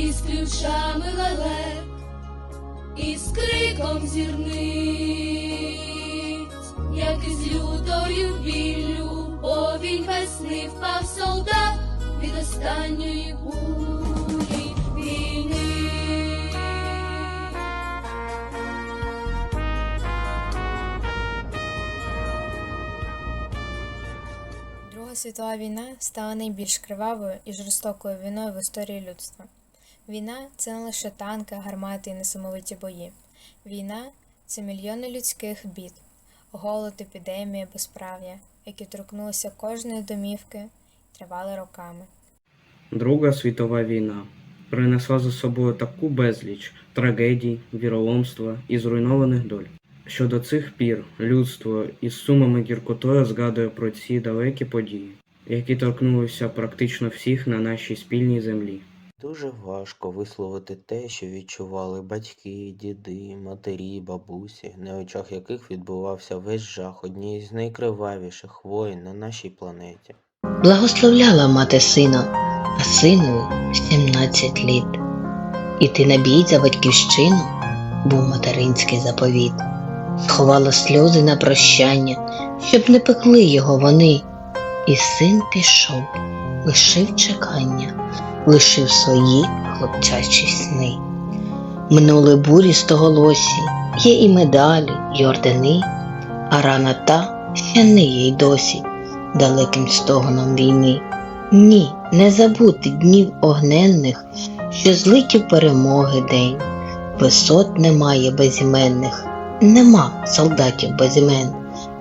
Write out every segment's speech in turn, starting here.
із ключами лелек, із криком зірниць, як із лютою біллю, повінь весни впав солдат від останньої кулі війни. Друга світова війна стала найбільш кривавою і жорстокою війною в історії людства. Війна це не лише танки, гармати і несамовиті бої. Війна це мільйони людських бід, голод, епідемія, безправ'я, які торкнулися кожної домівки тривали роками. Друга світова війна принесла за собою таку безліч трагедій, віроломства і зруйнованих доль, що до цих пір людство із сумом і гіркотою згадує про ці далекі події, які торкнулися практично всіх на нашій спільній землі. Дуже важко висловити те, що відчували батьки, діди, матері, бабусі, на очах яких відбувався весь жах однієї з найкривавіших воїн на нашій планеті. Благословляла мати сина, а синові 17 літ. Іти на бій за батьківщину був материнський заповіт. Сховала сльози на прощання, щоб не пекли його вони. І син пішов, лишив чекання, лишив свої хлопчачі сни. Минули бурі стоголосі, є і медалі, і ордени, а рана та ще ниє й досі далеким стогоном війни. Ні, не забути днів огненних, що злетів перемоги день. Висот немає безіменних, нема солдатів без імен.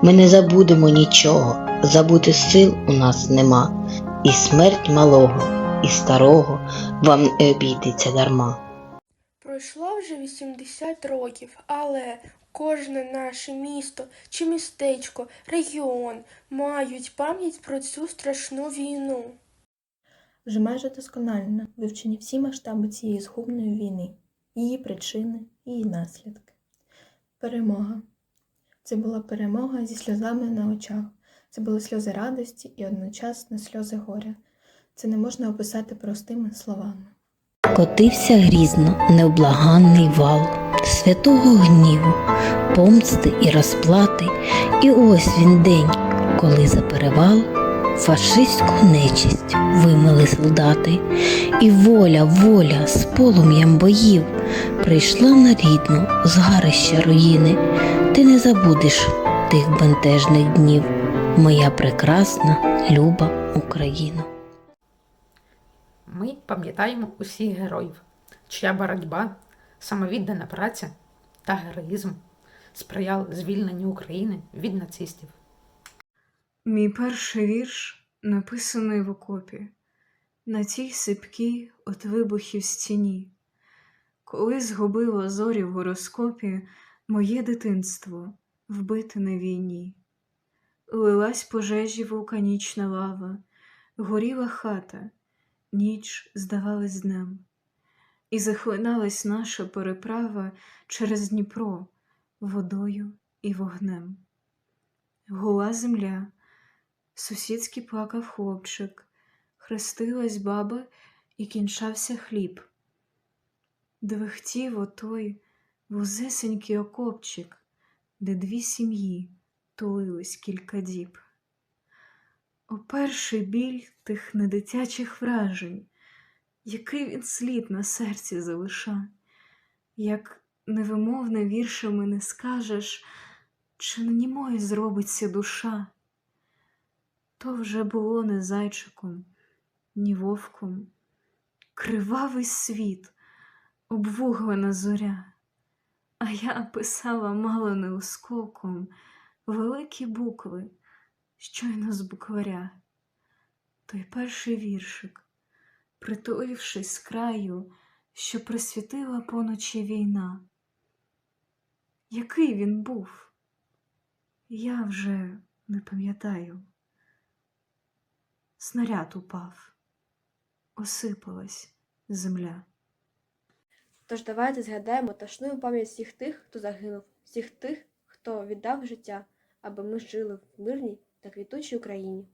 Ми не забудемо нічого, забути сил у нас нема, і смерть малого, і старого вам не обійдеться дарма. Пройшло вже 80 років, але кожне наше місто чи містечко, регіон мають пам'ять про цю страшну війну. Вже майже досконально вивчені всі масштаби цієї згубної війни, її причини, її наслідки. Перемога. Це була перемога зі сльозами на очах. Це були сльози радості і одночасно сльози горя. Це не можна описати простими словами. Котився грізно невблаганний вал святого гніву, помсти і розплати, і ось він день, коли за перевал фашистську нечисть вимили солдати, і воля, воля з полум'ям боїв прийшла на рідну згарища руїни. Ти не забудеш тих бентежних днів, моя прекрасна, люба Україна. Ми пам'ятаємо усіх героїв, чия боротьба, самовіддана праця та героїзм сприяли звільненню України від нацистів. Мій перший вірш написаний в окопі, на тій сипкій от вибухів стіні, коли згубило зорі в гороскопі моє дитинство, вбите на війні. Лилась пожежі вулканічна лава, горіла хата, ніч здавалась днем, і захлиналась наша переправа через Дніпро водою і вогнем. Гула земля, сусідський плакав хлопчик, хрестилась баба і кінчався хліб. Двихтів отой вузесенький окопчик, де дві сім'ї тулились кілька діб. О перший біль тих недитячих вражень, який він слід на серці залиша, як невимовне віршами не скажеш, чи німою зробиться душа. То вже було не зайчиком, ні вовком, кривавий світ, обвуглена зоря, а я писала мало не оскоком великі букви, щойно з букваря. Той перший віршик, притулившись з краю, що присвітила поночі війна. Який він був? Я вже не пам'ятаю. Снаряд упав, осипалась земля. Тож давайте згадаємо та шнуємо пам'ять всіх тих, хто загинув, всіх тих, хто віддав життя, аби ми жили в мирній та квітучій Україні.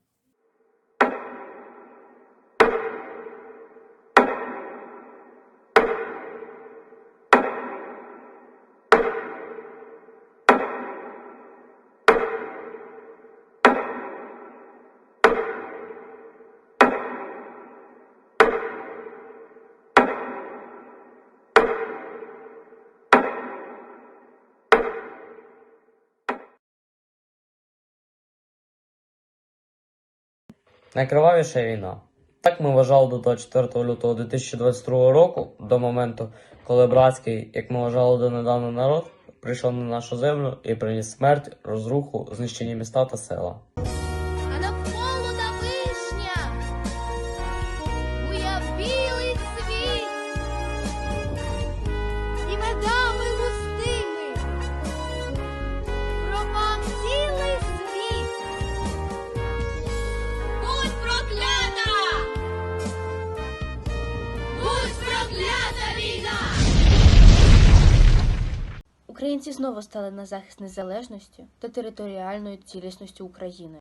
Найкривавіша війна. Так ми вважали до 24 лютого 2022 року, до моменту, коли братський, як ми вважали донедавна народ, прийшов на нашу землю і приніс смерть, розруху, знищені міста та села. Українці знову стали на захист незалежності та територіальної цілісності України.